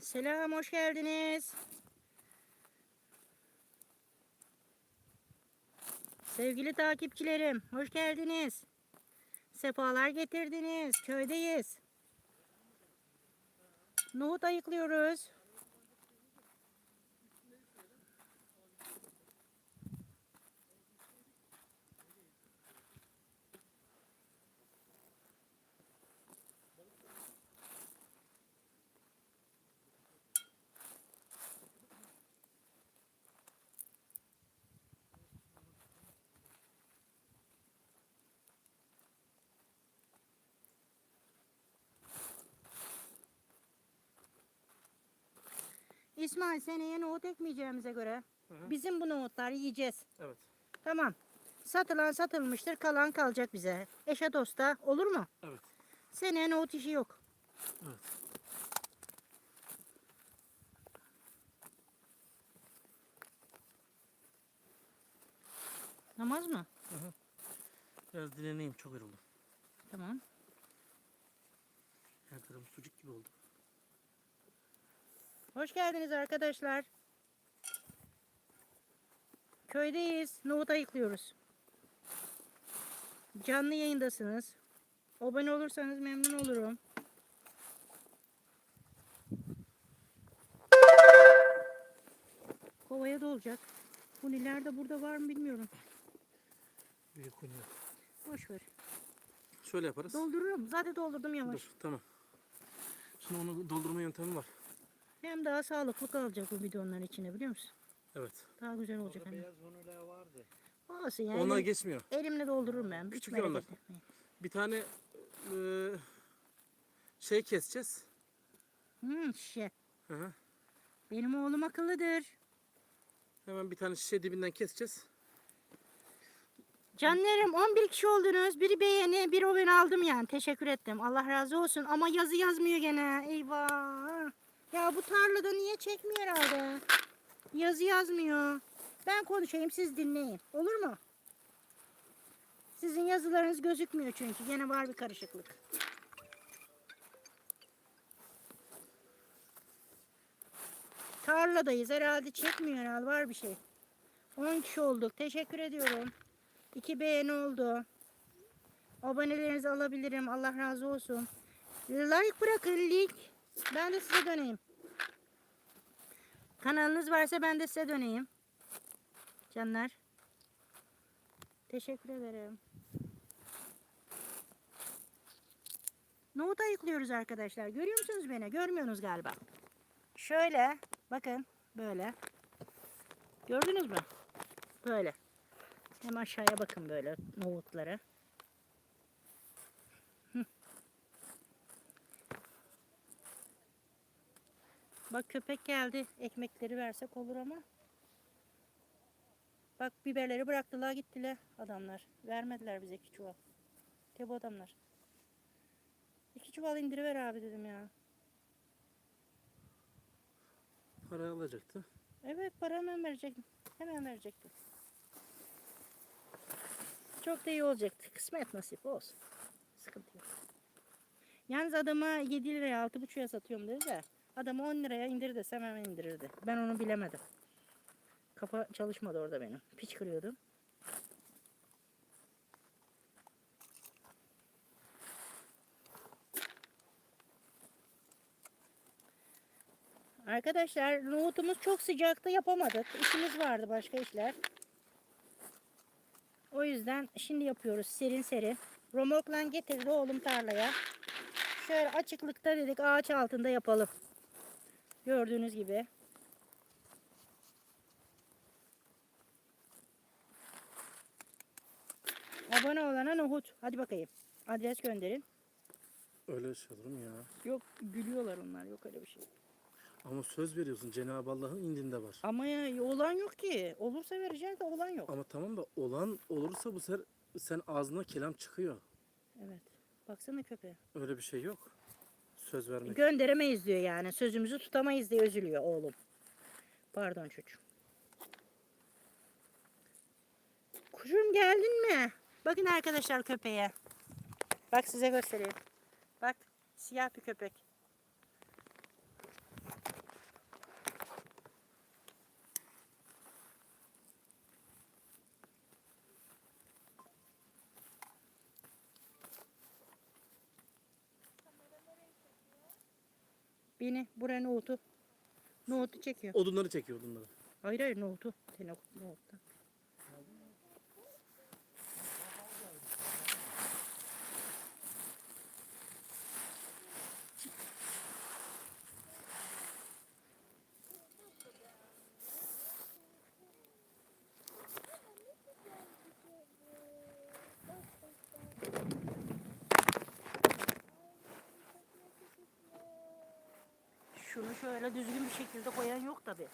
Selam, hoş geldiniz. Sevgili takipçilerim, hoş geldiniz. Sefalar getirdiniz. Köydeyiz. Nohut ayıklıyoruz. İsmail seneye nohut ekmeyeceğimize göre Hı hı. bizim bu nohutları yiyeceğiz. Evet. Tamam. Satılan satılmıştır, kalan kalacak bize. Eşe dosta olur mu? Evet. Seneye nohut işi yok. Evet. Namaz mı? Biraz dinleneyim çok yoruldum. Tamam. Her tarafım sucuk gibi oldu. Hoş geldiniz arkadaşlar. Köydeyiz. Nohut ayıklıyoruz. Canlı yayındasınız. Abone olursanız memnun olurum. Kovaya dolacak. Bu ileride burada var mı bilmiyorum. Büyük oynuyor. Boş ver. Şöyle yaparız. Doldururum. Zaten doldurdum yavaş. Dur tamam. Şimdi onu doldurma yöntemi var. Hem daha sağlıklı kalacak bu bidonların içine biliyor musun? Evet. Daha güzel olacak hem. de. Beyaz honular vardı. Olsun yani. Onlar geçmiyor. elimle doldururum ben. Hiç Küçük merak onlar. Bir tane eee, şey keseceğiz. Hmm, şişe. Hı hı. Benim oğlum akıllıdır. Hemen bir tane şişe dibinden keseceğiz. Canlarım 11 kişi oldunuz. Biri beğeni, biri o ben aldım yani. Teşekkür ettim. Allah razı olsun. Ama yazı yazmıyor gene. Eyvah. Ya bu tarlada niye çekmiyor herhalde? Yazı yazmıyor. Ben konuşayım siz dinleyin. Olur mu? Sizin yazılarınız gözükmüyor çünkü. Gene var bir karışıklık. Tarladayız herhalde çekmiyor herhalde var bir şey. 10 kişi olduk. Teşekkür ediyorum. İki beğeni oldu. Abonelerinizi alabilirim. Allah razı olsun. Like bırakın link. Ben de size döneyim. Kanalınız varsa ben de size döneyim. Canlar. Teşekkür ederim. Nohut ayıklıyoruz arkadaşlar. Görüyor musunuz beni? Görmüyorsunuz galiba. Şöyle. Bakın. Böyle. Gördünüz mü? Böyle. Hem aşağıya bakın böyle nohutlara. Bak köpek geldi. Ekmekleri versek olur ama. Bak biberleri bıraktılar gittiler adamlar. Vermediler bize iki çuval. De bu adamlar. İki çuval indiriver abi dedim ya. Para alacaktı. Evet para hemen verecektim. Hemen verecektim. Çok da iyi olacaktı. Kısmet nasip olsun. Sıkıntı yok. Yalnız adama 7 liraya 6,5'ya satıyorum dedi de adama 10 liraya indir desem hemen indirirdi. Ben onu bilemedim. Kafa çalışmadı orada benim. Piç kırıyordum. Arkadaşlar nohutumuz çok sıcakta yapamadık. İşimiz vardı başka işler. O yüzden şimdi yapıyoruz serin serin. Romokla getirdi oğlum tarlaya. Şöyle açıklıkta dedik ağaç altında yapalım. Gördüğünüz gibi. Abone olana nohut. Hadi bakayım. Adres gönderin. Öyle şey olur mu ya? Yok gülüyorlar onlar. Yok öyle bir şey. Ama söz veriyorsun Cenab-ı Allah'ın indinde var. Ama ya olan yok ki. Olursa vereceğiz de olan yok. Ama tamam da olan olursa bu sefer sen ağzına kelam çıkıyor. Evet. Baksana köpeğe. Öyle bir şey yok. Söz vermek. Gönderemeyiz diyor yani. Sözümüzü tutamayız diye üzülüyor oğlum. Pardon çocuğum. Kuşum geldin mi? Bakın arkadaşlar köpeğe. Bak size göstereyim. Bak siyah bir köpek. Beni buraya nohutu. Nohutu çekiyor. Odunları çekiyor odunları. Hayır hayır nohutu. Seni nohutta. Şunu şöyle düzgün bir şekilde koyan yok tabi.